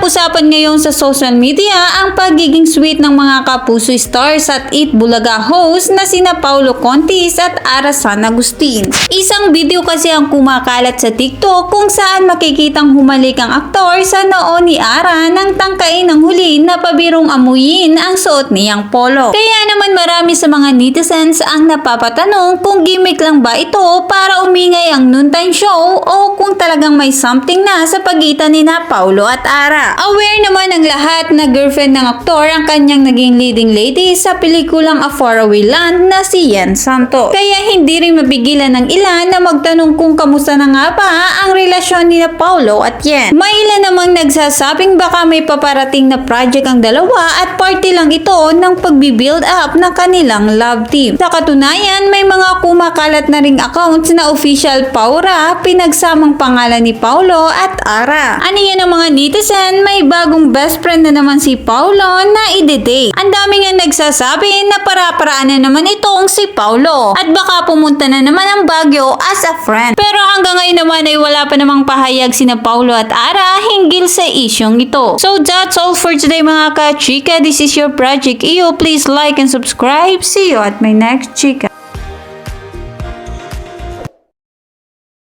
usapan ngayon sa social media ang pagiging sweet ng mga kapuso stars at Eat Bulaga host na sina Paulo Contis at Ara San Agustin. Isang video kasi ang kumakalat sa TikTok kung saan makikitang humalik ang aktor sa noo ni Ara nang tangkain ng huli na pabirong amuyin ang suot niyang polo. Kaya naman marami sa mga netizens ang napapatanong kung gimmick lang ba ito para umingay ang noontime show o kung talagang may something na sa pagitan ni na Paulo at Ara. Aware naman ang lahat na girlfriend ng aktor ang kanyang naging leading lady sa pelikulang A Faraway Land na si Yen Santos. Kaya hindi rin mapigilan ng ilan na magtanong kung kamusta na nga ba ang relasyon ni na Paulo at Yen. May ilan namang nagsasabing baka may paparating na project ang dalawa at party lang ito ng pagbibuild up ng kanilang love team. Sa katunayan, may mga kumakalat na ring accounts na official Paura pinagsamang pangalan ni Paulo at Ara. Ano yan ang mga netizen? May bagong best friend na naman si Paulo na i-date. Ang dami nga nagsasabi na para-paraan na naman itong si Paulo. At baka pumunta na naman ang Baguio as a friend. Pero hanggang ngayon naman ay wala pa namang pahayag sina Paulo at Ara hinggil sa isyong ito. So that's all for today mga ka-chika. This is your Project EO. Please like and subscribe. See you at my next chika.